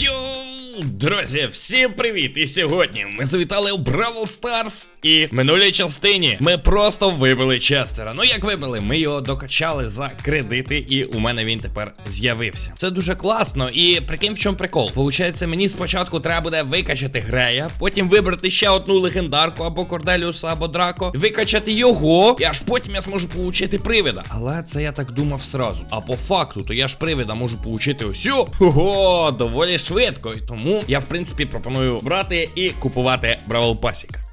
Yo друзі, всім привіт! І сьогодні ми завітали у Бравл Старс. І в минулій частині ми просто вибили Честера. Ну як вибили, ми його докачали за кредити, і у мене він тепер з'явився. Це дуже класно. І прикинь, в чому прикол? Получається, мені спочатку треба буде викачати Грея, потім вибрати ще одну легендарку або Корделіуса, або Драко, викачати його, і аж потім я зможу получити привида. Але це я так думав сразу. А по факту, то я ж привида можу получити усю. Ого, доволі швидко. І тому я, в принципі, пропоную брати і купувати Бравл Пасіка.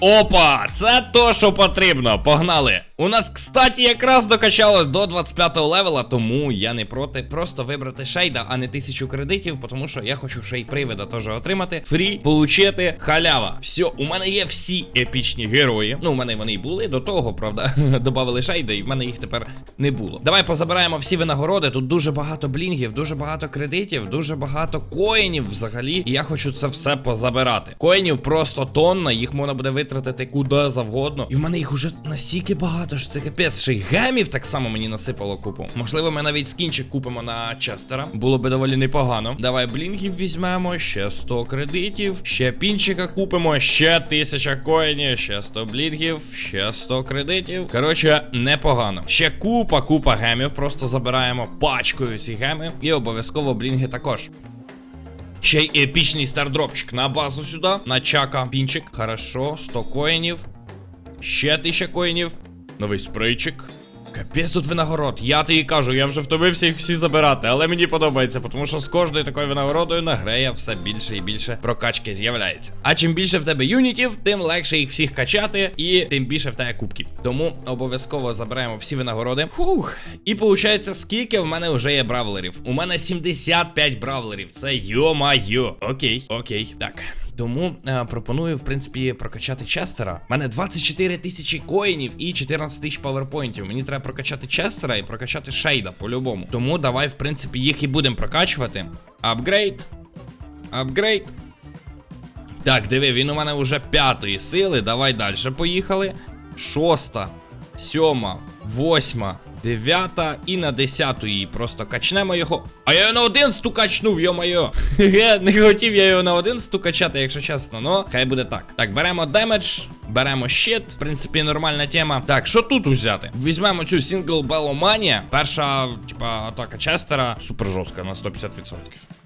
Опа, це то, що потрібно. Погнали. У нас, кстати, якраз докачалось до 25 го левела, тому я не проти просто вибрати шейда, а не тисячу кредитів, тому що я хочу шей привида теж отримати. Фрі, получити халява. Все, у мене є всі епічні герої. Ну, у мене вони й були до того, правда. Добавили шейда, і в мене їх тепер не було. Давай позабираємо всі винагороди. Тут дуже багато блінгів, дуже багато кредитів, дуже багато коїнів взагалі. І я хочу це все позабирати. Коїнів просто тонна, їх можна буде витратити куди завгодно. І в мене їх уже настільки багато, що це капець. Ще й гемів так само мені насипало купу. Можливо, ми навіть скінчик купимо на Честера. Було би доволі непогано. Давай блінгів візьмемо, ще 100 кредитів, ще пінчика купимо, ще 1000 коїнів, ще 100 блінгів, ще 100 кредитів. Коротше, непогано. Ще купа, купа гемів. Просто забираємо пачкою ці геми. І обов'язково блінги також. Ще й епічний стардропчик на базу сюди. На чака. Пінчик. Хорошо, 100 коїнів. Ще 1000 коїнів. Новий спрейчик. Капець тут винагород. Я тобі кажу, я вже втомився їх всі забирати, але мені подобається, тому що з кожною такою винагородою на все більше і більше прокачки з'являється. А чим більше в тебе юнітів, тим легше їх всіх качати, і тим більше в тебе кубків. Тому обов'язково забираємо всі винагороди. Фух. І виходить, скільки в мене вже є бравлерів? У мене 75 бравлерів. Це йо-майо. Окей, окей. Так. Тому е, пропоную, в принципі, прокачати Честера. У мене 24 тисячі коїнів і 14 тисяч паверпойнтів. Мені треба прокачати Честера і прокачати Шейда по-любому. Тому давай, в принципі, їх і будемо прокачувати. Апгрейд. Апгрейд. Так, диви, він у мене вже п'ятої сили. Давай далі поїхали. Шоста, сьома, восьма, дев'ята і на десяту її просто качнемо його. А я його на один стукачнув. Хе, Не хотів я його на один стукачати, якщо чесно, но хай буде так. Так, беремо демедж, беремо щит. В принципі, нормальна тема. Так, що тут взяти? Візьмемо цю сингл Беломанія. Перша, типа, атака Честера. Супер жорстка на 150%.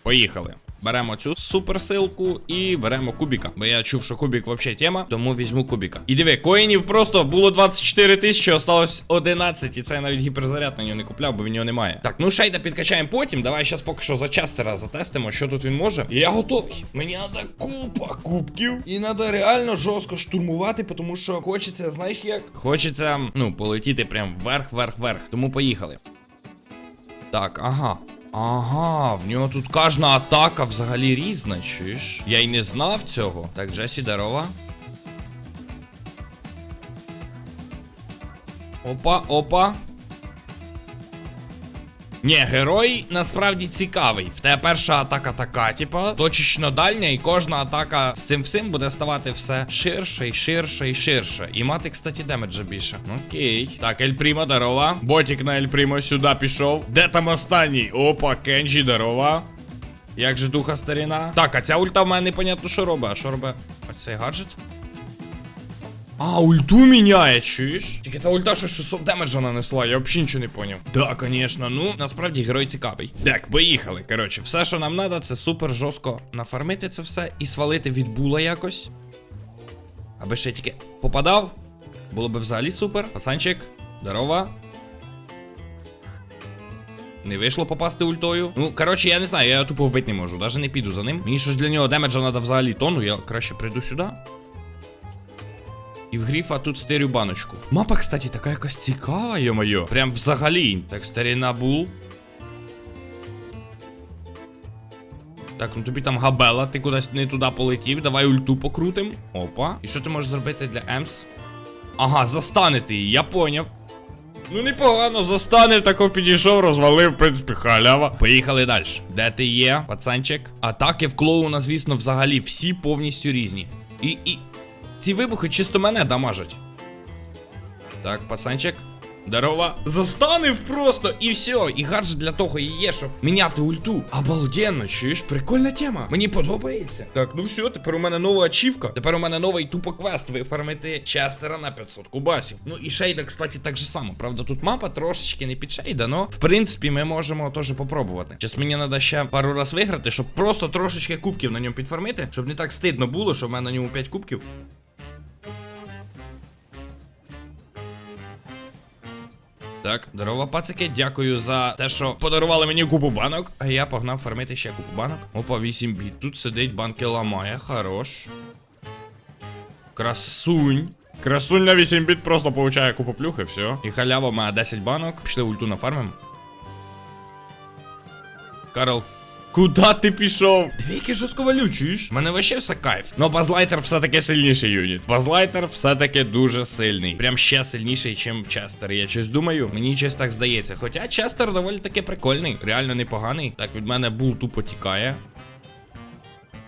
Поїхали. Беремо цю суперсилку і беремо кубіка. Бо я чув, що кубік взагалі тема, тому візьму кубіка. І диви, коїнів просто було 24 тисячі, осталось 11. І це я навіть гіперзаряд на нього не купляв, бо в нього немає. Так, ну шейда підкачаємо потім. Давай зараз поки що за Честера затестимо, що тут він може. І я готовий. Мені треба купа кубків. І треба реально жорстко штурмувати, тому що хочеться, знаєш як? Хочеться, ну, полетіти прям вверх, вверх, вверх. Тому поїхали. Так, ага. Ага, в нього тут кожна атака взагалі різна, чуєш? Я й не знав цього. Так, Джесі, здорова. Опа, опа. Ні, герой насправді цікавий. В тебе перша атака така, типа, точечно дальня, і кожна атака з цим всім буде ставати все ширше і ширше і ширше. І мати, кстати, демеджа більше. Окей. Так, Ель Прімо, здорова. Ботік на Ель Прімо сюди пішов. Де там останній? Опа, Кенджі, здорова. Як же духа старіна? Так, а ця ульта в мене непонятно, що робить. А що робить оцей гаджет? А, ульту міняє, чуєш? Тільки та ульта що 600 демеджа нанесла, я взагалі нічого не поняв. Да, звісно, ну насправді герой цікавий. Так, поїхали. Коротше, все, що нам треба, це супер жорстко нафармити це все і свалити від була якось. Аби ще тільки попадав. Було би взагалі супер. Пацанчик, здорова. Не вийшло попасти ультою. Ну, коротше, я не знаю, я тупо вбити не можу. Даже не піду за ним. Мені щось для нього демеджа треба взагалі тону, я краще прийду сюди. І в гріфа тут стирю баночку. Мапа, кстати, така якась цікава, йо-моє. Прям взагалі. Так, старіна бул. Так, ну тобі там габела, ти кудись не туди полетів. Давай ульту покрутим. Опа. І що ти можеш зробити для Емс? Ага, застанити її, я поняв. Ну непогано, застанив, тако підійшов, розвалив, в принципі, халява. Поїхали далі. Де ти є, пацанчик? Атаки в клоуна, звісно, взагалі всі повністю різні. І, і. Ці вибухи чисто мене дамажать. Так, пацанчик. Дарова. Застанив просто і все. І гаджет для того і є, щоб міняти ульту. Обалденно, чуєш? Прикольна тема. Мені подобається. Так, ну все, тепер у мене нова ачівка. Тепер у мене новий тупо квест вифармити Честера на 500 кубасів. Ну і шейда, кстати, так же само. Правда, тут мапа трошечки не під шейда, но в принципі ми можемо теж попробувати. Зараз мені треба ще пару раз виграти, щоб просто трошечки кубків на ньому підфармити, щоб не так стидно було, що в мене на ньому 5 кубків. Так, здорово, пацики, дякую за те, що подарували мені купу банок. А я погнав фармити ще купу банок. Опа, 8 біт. Тут сидить, банки ламає, хорош. Красунь. Красунь на 8 біт просто получає купу плюхи, все. І халява має 10 банок. Пішли ульту на фармим. Карл. Куда ти пішов? Диви, який жорстко. У мене вообще все кайф. Но базлайтер все-таки сильніший юніт. Базлайтер все-таки дуже сильний. Прям ще сильніший, ніж Честер. Я щось думаю, мені щось так здається. Хоча Честер доволі таки прикольний, реально непоганий. Так, від мене бул тупо тікає.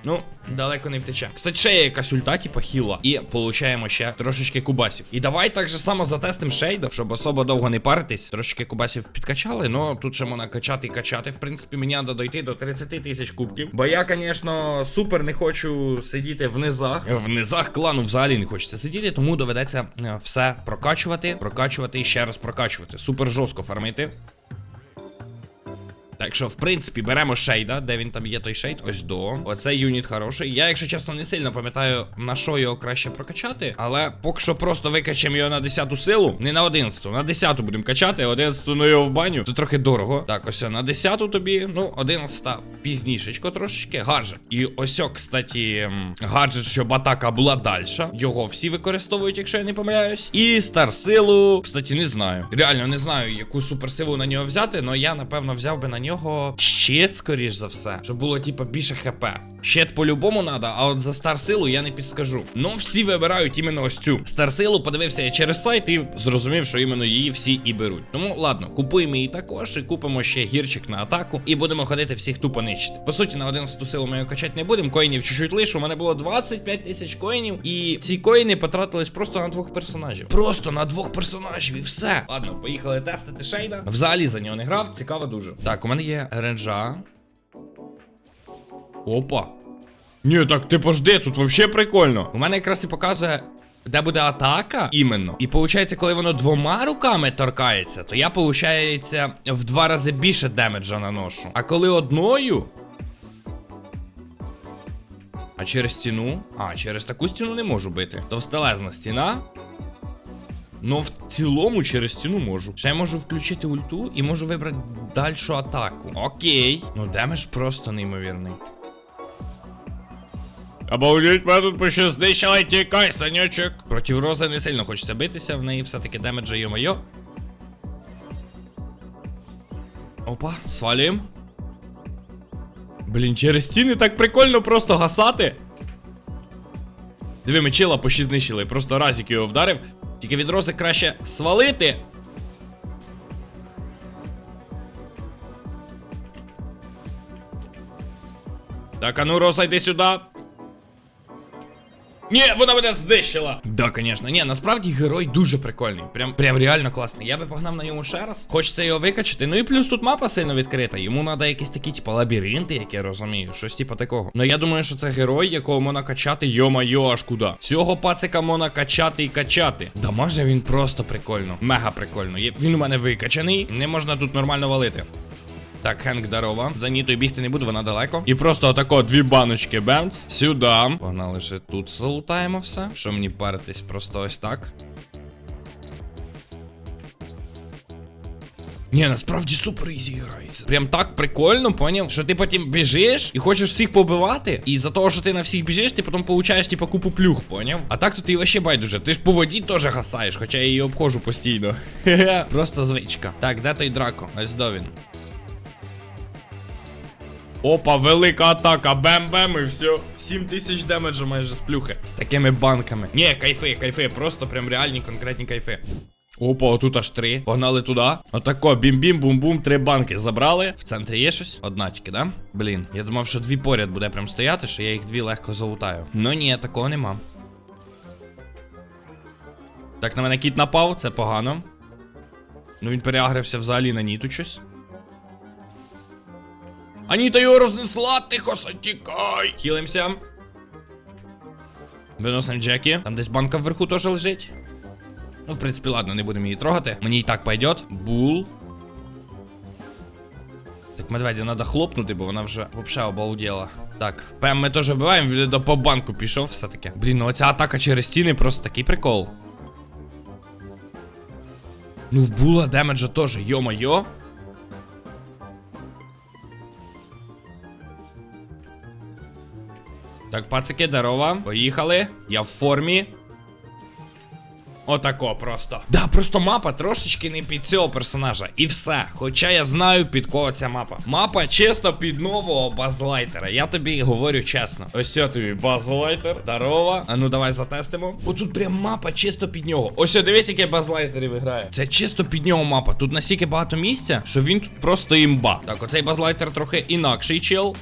Ну, далеко не втече. Кстати, ще є якась ульта, типа хіла. І получаємо ще трошечки кубасів. І давай так же само затестим шейда, щоб особо довго не паритись. Трошечки кубасів підкачали, но тут ще можна качати і качати. В принципі, мені треба дойти до 30 тисяч кубків. Бо я, звісно, супер не хочу сидіти в низах. В низах клану взагалі не хочеться сидіти, тому доведеться е, все прокачувати, прокачувати і ще раз прокачувати. Супер жорстко фармити. Так що, в принципі, беремо шейда, де він там є той шейд, ось до. Оцей юніт хороший. Я, якщо чесно, не сильно пам'ятаю, на що його краще прокачати. Але поки що просто викачаємо його на 10 силу. Не на 11, на 10 будемо качати, 11 ну його в баню. Це трохи дорого. Так, ось на 10 тобі. Ну, 11 пізнішечко трошечки. Гаджет. І ось, кстати, гаджет, щоб атака була дальша. Його всі використовують, якщо я не помиляюсь. І старсилу, кстати, не знаю. Реально не знаю, яку суперсилу на нього взяти, але я, напевно, взяв би на нього щит, скоріш за все. Щоб було, типа, більше хп. Щит по-любому надо, а от за старсилу я не підскажу. Ну, всі вибирають іменно ось цю. Старсилу подивився я через сайт і зрозумів, що іменно її всі і беруть. Тому ладно, купуємо її також і купимо ще гірчик на атаку. І будемо ходити всіх тупо нищити. По суті, на 11 силу ми його качати не будемо. Коїнів чуть-чуть лише. У мене було 25 тисяч коїнів. І ці коїни потратились просто на двох персонажів. Просто на двох персонажів і все. Ладно, поїхали тестити шейда. Взагалі за нього не грав, цікаво дуже. Так, у мене є ренджа. Опа. Ні, так ти пожди, тут вообще прикольно. У мене якраз і показує. Де буде атака іменно. І виходить, коли воно двома руками торкається, то я, виходить, в два рази більше демеджа наношу. А коли одною. А через стіну? А, через таку стіну не можу бити. Товстелезна стіна. Ну, в цілому через стіну можу. Ще я можу включити ульту і можу вибрати дальшу атаку. Окей. Ну, демедж просто неймовірний. Обалдеть, мене тут ще знищили, тікай, санючок. Проти Рози не сильно хочеться битися, в неї все-таки демеджа йо-моє. Опа, свалюємо. Блін, через стіни так прикольно просто гасати. Диви, ми чила по 6 знищили, просто разик його вдарив. Тільки від рози краще свалити. Так, а ну, Роза, йди сюди. Ні, вона мене знищила. Да, звісно. Ні, насправді герой дуже прикольний. Прям прям реально класний. Я би погнав на ньому ще раз. Хочеться його викачати. Ну і плюс тут мапа сильно відкрита. Йому треба якісь такі, типу, лабіринти, як я розумію. Щось типу такого. Ну я думаю, що це герой, якого можна качати, йо-майо, аж куди. Цього пацика можна качати і качати. Да може він просто прикольно. Мега прикольно. Він у мене викачаний. Не можна тут нормально валити. Так, Хенк, дарова. За Нітою бігти не буду, вона далеко. І просто отако дві баночки бемц. Сюди. Погнали ще тут залутаємо все. Що мені паритись просто ось так. Ні, насправді супер ізі грається. Прям так прикольно, поняв? Що ти потім біжиш і хочеш всіх побивати. І за того, що ти на всіх біжиш, ти потім получаєш типу купу плюх, поняв? А так то ти вообще байдуже. Ти ж по воді теж гасаєш, хоча я її обходжу постійно. Просто звичка. Так, де той драко? Ось до він. Опа, велика атака, бем-бем і все. 7 тисяч демеджа майже з плюхи. З такими банками. Ні, кайфи, кайфи, просто прям реальні конкретні кайфи. Опа, отут аж три. Погнали туди. Отако, бім-бім, бум-бум, три банки забрали. В центрі є щось? Одна тільки, да? Блін, я думав, що дві поряд буде прям стояти, що я їх дві легко залутаю. Ну ні, такого нема. Так, на мене кіт напав, це погано. Ну він переагрився взагалі на Ніту щось. Аніта його рознесла, тихо тікай. Хілимся. Виносимо Джекі. Там десь банка вверху теж лежить. Ну, в принципі, ладно, не будемо її трогати. Мені і так пойдет. Бул. Так, медведі треба хлопнути, бо вона вже взагалі обалдела. Так, ПМ ми теж вбиваємо, він по банку пішов все-таки. Блін, ну оця атака через стіни просто такий прикол. Ну, в була демеджа теж, йо-майо. Так, пацики, здорово. Поїхали. Я в формі. Отако просто. Да, просто мапа трошечки не під цього персонажа. І все. Хоча я знаю, під кого ця мапа. Мапа чисто під нового базлайтера. Я тобі говорю чесно. Ось це тобі базлайтер. Здорово. А ну давай затестимо. Отут прям мапа чисто під нього. Ось дивись, який базлайтерів грає. Це чисто під нього мапа. Тут настільки багато місця, що він тут просто імба. Так, оцей базлайтер трохи інакший чел.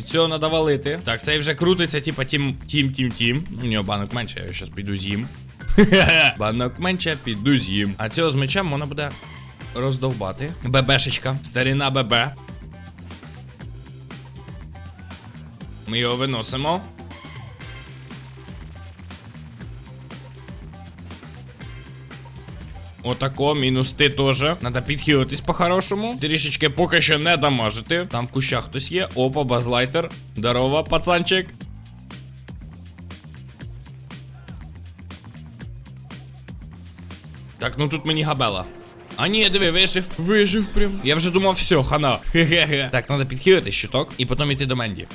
Від цього треба валити. Так, цей вже крутиться, типа тім, тім, тім, тім. У нього банок менше, я зараз піду з'їм. банок менше, піду з'їм. А цього з мечем можна буде роздовбати. ББшечка. Старіна ББ. Ми його виносимо. Отако, мінус ти теж. Надо підхилитись по-хорошому. Трішечки поки що не дамажити. Там в кущах хтось є. Опа, базлайтер. Здорово, пацанчик. Так, ну тут мені габела. А ні, диви, вижив, вижив прям. Я вже думав, все, хана. Хе-хе-хе. Так, треба підхилити щиток і потім йти до Менді.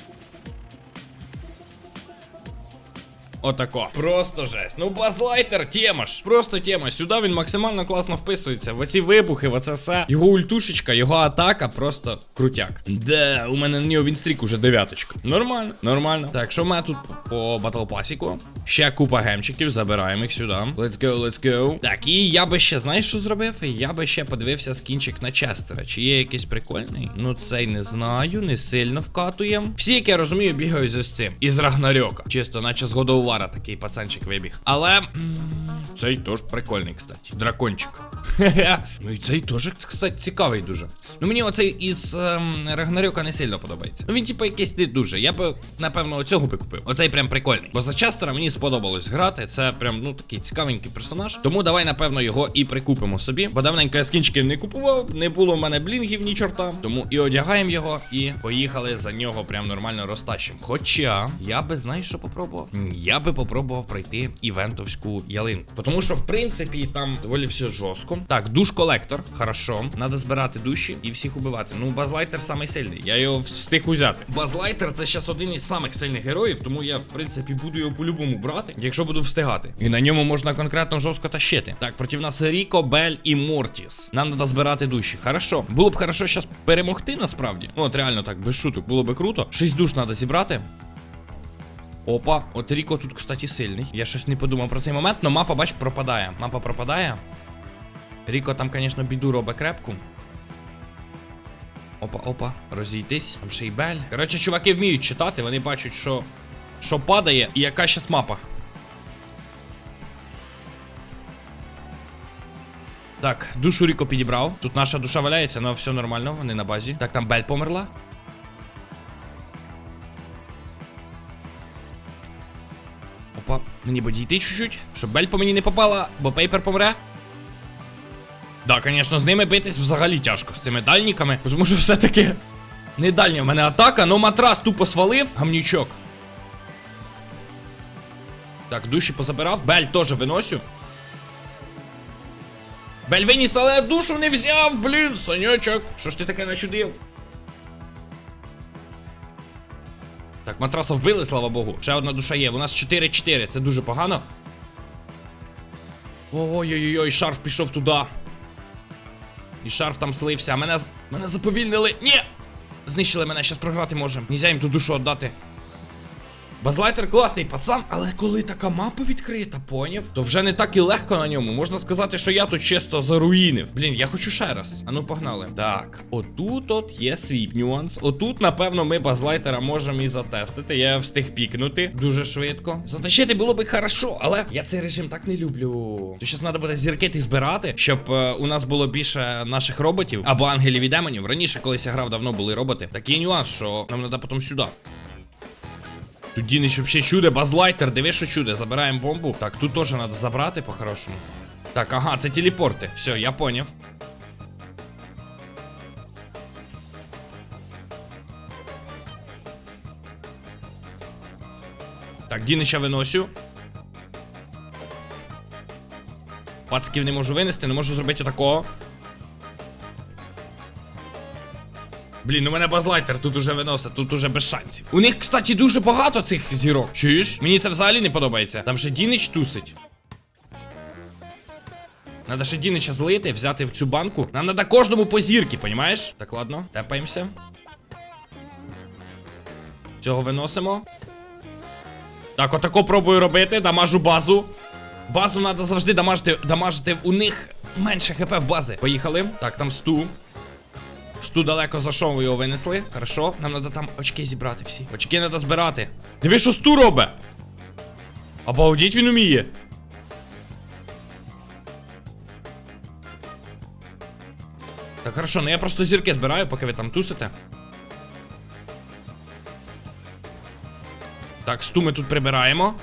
Отако. Просто жесть. Ну, базлайтер, тема ж. Просто тема. Сюди він максимально класно вписується. В оці вибухи, в оце все. Його ультушечка, його атака просто крутяк. Де, у мене на нього вінстрік уже дев'яточка. Нормально, нормально. Так, що в мене тут по батлпасіку? Ще купа гемчиків, забираємо їх сюди. Let's go, let's go. Так, і я би ще, знаєш, що зробив? Я би ще подивився скінчик на Честера. Чи є якийсь прикольний? Ну, цей не знаю, не сильно вкатуєм. Всі, як я розумію, бігають з цим. Із Рагнарьока. Чисто, наче з Годовара такий пацанчик вибіг. Але. Цей теж прикольний, кстати. Дракончик. Ну і цей теж, кстати, цікавий дуже. Ну мені оцей із ем, Рагнарьока не сильно подобається. Ну він, типу, якийсь не дуже. Я би, напевно, оцього би купив. Оцей прям прикольний. Бо за Честера мені сподобалось грати. Це прям, ну, такий цікавенький персонаж. Тому давай, напевно, його і прикупимо собі. Бо давненько я скінчиків не купував, не було в мене блінгів ні чорта. Тому і одягаємо його, і поїхали за нього прям нормально розтащимо. Хоча я би, знаєш, що попробував? Я би попробував пройти івентовську ялинку. Тому що, в принципі, там доволі все жорстко. Так, душ колектор, хорошо. Надо збирати душі і всіх убивати. Ну, базлайтер самий сильний. Я його встиг узяти. Базлайтер це зараз один із самих сильних героїв, тому я, в принципі, буду його по-любому брати, якщо буду встигати. І на ньому можна конкретно жорстко тащити. Так, проти нас Ріко, Бель і Мортіс. Нам треба збирати душі. Хорошо. Було б хорошо зараз перемогти, насправді. Ну, от реально так, без шуток, було би круто. Шість душ треба зібрати. Опа, от Ріко тут, кстати, сильний. Я щось не подумав про цей момент, але мапа, бач, пропадає. Мапа пропадає. Ріко там, звісно, біду робить крепку. Опа, опа, розійтись. Там ще й бель. Коротше, чуваки вміють читати, вони бачать, що. Що падає і яка щас мапа. Так, душу Ріко підібрав. Тут наша душа валяється, але все нормально, вони на базі. Так, там Бель померла. Мені би дійти чуть-чуть, щоб Бель по мені не попала, бо пейпер помре. Да, звісно, з ними битись взагалі тяжко, з цими дальніками, тому що все-таки не дальня в мене атака, но матрас тупо свалив, гамнючок. Так, душі позабирав, Бель теж виносю. Бель виніс, але душу не взяв, блін, санючок. Що ж ти таке начудив? Так, матраса вбили, слава Богу. Ще одна душа є. У нас 4-4, це дуже погано. Ой-ой-ой, шарф пішов туди. І шарф там слився, мене, мене заповільнили. Ні! Знищили мене, зараз програти можемо. Нельзя їм ту душу віддати. Базлайтер класний пацан, але коли така мапа відкрита, поняв, то вже не так і легко на ньому. Можна сказати, що я тут чисто заруїнив. Блін, я хочу ще раз. А ну погнали. Так, отут от є свій нюанс. Отут, напевно, ми базлайтера можемо і затестити. Я встиг пікнути дуже швидко. Затащити було би хорошо, але я цей режим так не люблю. То зараз треба буде зіркити збирати, щоб е, у нас було більше наших роботів або ангелів і демонів. Раніше, колись я грав, давно були роботи. Такий нюанс, що нам треба потім сюди. Тут Дінич вообще чудо, базлайтер, диви, що чудо, забираємо бомбу. Так, тут теж треба забрати по-хорошому. Так, ага, це телепорти. Все, я поняв. Так, Дінича виносю. Пацків не можу винести, не можу зробити такого. Блін, у мене базлайтер тут уже виносить, тут уже без шансів. У них, кстати, дуже багато цих зірок. Чуєш? Мені це взагалі не подобається. Там ще Дінич тусить. Надо ще Дінича злити, взяти в цю банку. Нам треба кожному по зірки, понімаєш? Так, ладно, тепаємося. Цього виносимо. Так, отако пробую робити, дамажу базу. Базу треба завжди дамажити, дамажити у них менше хп в бази. Поїхали. Так, там сту. Сту далеко зайшов, ви його винесли. Хорошо, нам треба там очки зібрати всі. Очки треба збирати. Диви, що сту робить. Обалдіть він уміє. Так, хорошо, ну я просто зірки збираю, поки ви там тусите. Так, сту ми тут прибираємо.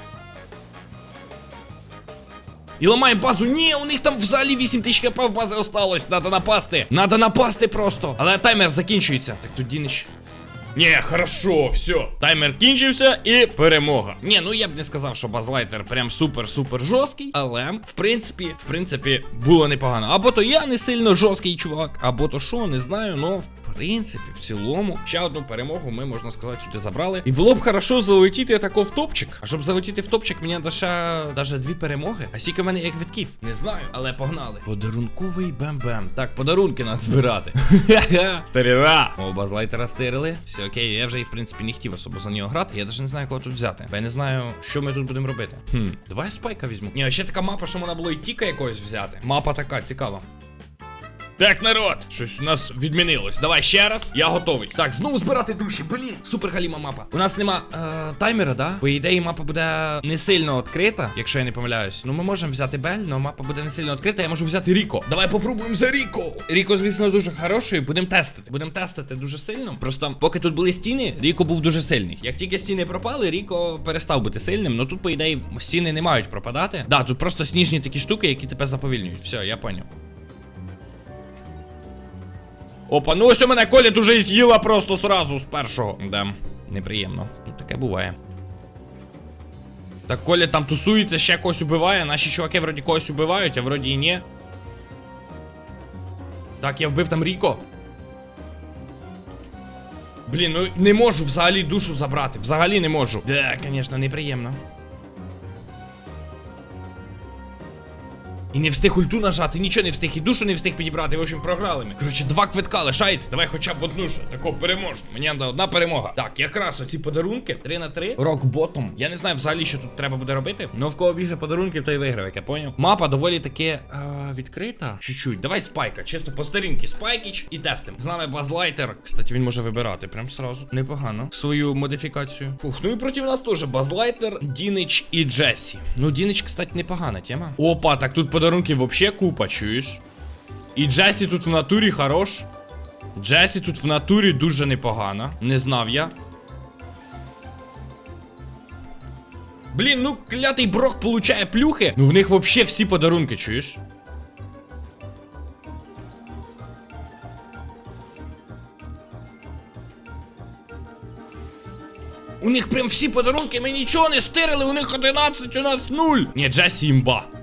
І ламаємо базу. Ні, у них там взагалі 8 тисяч хп в бази осталось. Надо напасти. Надо напасти просто. Але таймер закінчується. Так тут Дінич. Ні, хорошо, все. Таймер кінчився і перемога. Ні, ну я б не сказав, що базлайтер прям супер-супер жорсткий, але в принципі, в принципі, було непогано. Або то я не сильно жорсткий чувак, або то що, не знаю, в принципі, в цілому, ще одну перемогу ми, можна сказати, сюди забрали. І було б хорошо залетіти тако в топчик. А щоб залетіти в топчик, мені треба даже дві перемоги. А скільки в мене як відків? Не знаю, але погнали. Подарунковий бем-бем. Так, подарунки треба збирати. Старіра! О, базлайтера стирили. Все окей, я вже і в принципі не хотів особо за нього грати. Я навіть не знаю, кого тут взяти. Бо я не знаю, що ми тут будемо робити. Хм, давай спайка візьму. Ні, ще така мапа, що можна було і тіка якогось взяти. Мапа така, цікава. Так, народ, щось у нас відмінилось. Давай ще раз. Я готовий. Так, знову збирати душі. Блін, супер галіма мапа. У нас нема е, таймера, да? По ідеї, мапа буде не сильно відкрита, якщо я не помиляюсь. Ну, ми можемо взяти Бель, але мапа буде не сильно відкрита. Я можу взяти Ріко. Давай попробуємо за Ріко. Ріко, звісно, дуже хороший. Будемо тестити. Будемо тестити дуже сильно. Просто поки тут були стіни, Ріко був дуже сильний. Як тільки стіни пропали, Ріко перестав бути сильним. Ну тут, по ідеї, стіни не мають пропадати. Да, тут просто сніжні такі штуки, які тебе заповільнюють. Все, я поняв. Опа, ну ось у мене Коля уже і з'їла просто сразу з першого. Да, неприємно. Ну таке буває. Так Коля там тусується, ще когось убиває. Наші чуваки вроді когось убивають, а вроді і ні. Так, я вбив там Ріко. Блін, ну не можу взагалі душу забрати. Взагалі не можу. Да, звісно, неприємно. І не встиг ульту нажати, нічого не встиг, і душу не встиг підібрати. В общем, програли ми. Коротше, два квитка лишається. Давай хоча б одну ще. Тако переможемо. Мені треба одна перемога. Так, якраз оці подарунки. 3 на 3. Рок ботом. Я не знаю взагалі, що тут треба буде робити. Ну в кого більше подарунків, той виграв, як я поняв. Мапа доволі таки е, відкрита. Чуть-чуть. Давай спайка. Чисто по старінки. Спайкіч і тестим. З нами базлайтер. Кстати, він може вибирати. Прям сразу. Непогано. Свою модифікацію. Фух, ну і проти нас теж базлайтер, Дінич і Джесі. Ну, Дінич, кстати, непогана тема. Опа, так тут подарунків вообще купа, чуєш? І Джесі тут в натурі хорош. Джесі тут в натурі дуже непогана. Не знав я. Блін, ну клятий брок получає плюхи. Ну в них вообще всі подарунки, чуєш? У них прям всі подарунки, ми нічого не стирили, у них 11, у нас 0. Ні, Джесі імба.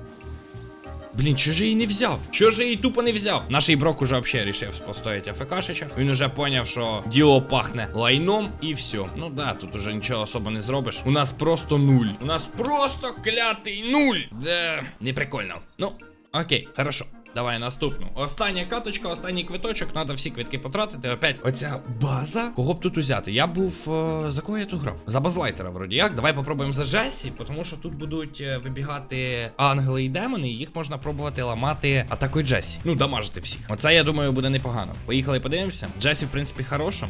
Блін, чого ж її не взяв? Чого ж її тупо не взяв? Наш брок уже вообще рішив постоять АФКшичах. Він уже поняв, що діло пахне лайном і все. Ну да, тут уже нічого особо не зробиш. У нас просто нуль. У нас просто клятий нуль. Да, не прикольно. Ну, окей, хорошо. Давай наступну. Остання каточка, останній квиточок. Надо всі квитки потратити. Опять оця база. Кого б тут узяти? Я був. е, за кого я тут грав? За базлайтера, вроді як. Давай попробуємо за Джесі, тому що тут будуть е, вибігати ангели і демони, і їх можна пробувати ламати атакою Джесі. Ну, дамажити всіх. Оце, я думаю, буде непогано. Поїхали, подивимося. Джесі, в принципі, хороша.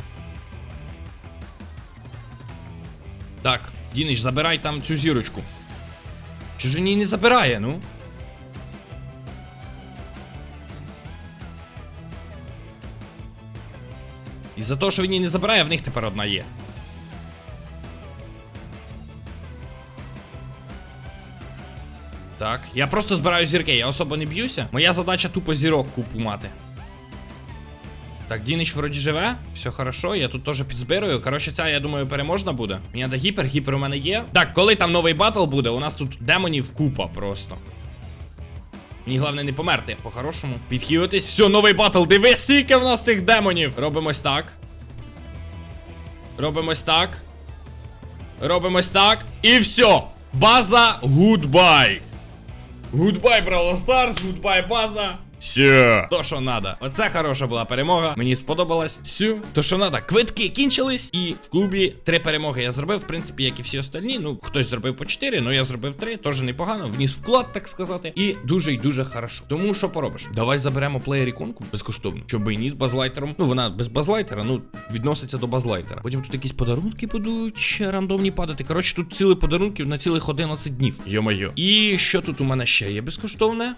Так, Дінич, забирай там цю зірочку. Її не забирає, ну? І за те, що він її не забирає, в них тепер одна є. Так, я просто збираю зірки, я особо не б'юся. Моя задача тупо зірок купу мати. Так, Дінич вроді живе, все хорошо, я тут теж підзбирую. Коротше, ця, я думаю, переможна буде. Мені надо гіпер, гіпер у мене є. Так, коли там новий батл буде, у нас тут демонів купа просто. Мені головне не померти, по-хорошому. Підхилитись. Все, новий батл. Диви, скільки в нас цих демонів. Робимось так. Робимось так. Робимось так. І все. База гудбай. Гудбай, Бравл Старс, гудбай, база. Все. То, що надо. Оце хороша була перемога. Мені сподобалось. Все. То, що надо. Квитки кінчились. І в клубі три перемоги я зробив. В принципі, як і всі остальні. Ну, хтось зробив по чотири, але я зробив три. Теж непогано. Вніс вклад, так сказати. І дуже і дуже хорошо. Тому що поробиш? Давай заберемо плеєр іконку безкоштовно. Щоб і ні з базлайтером. Ну, вона без базлайтера, ну, відноситься до базлайтера. Потім тут якісь подарунки будуть ще рандомні падати. Коротше, тут цілий подарунків на цілих 11 днів. Йо-моє. І що тут у мене ще є безкоштовне?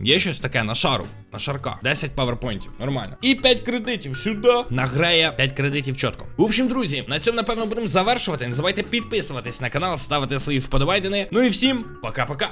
Є щось таке на шару, на шарка. 10 паверпойнтів, нормально. І 5 кредитів сюди. Награє 5 кредитів чітко. В общем, друзі, на цьому напевно будемо завершувати. Не забувайте підписуватись на канал, ставити свої вподобайдини. Ну і всім пока-пока.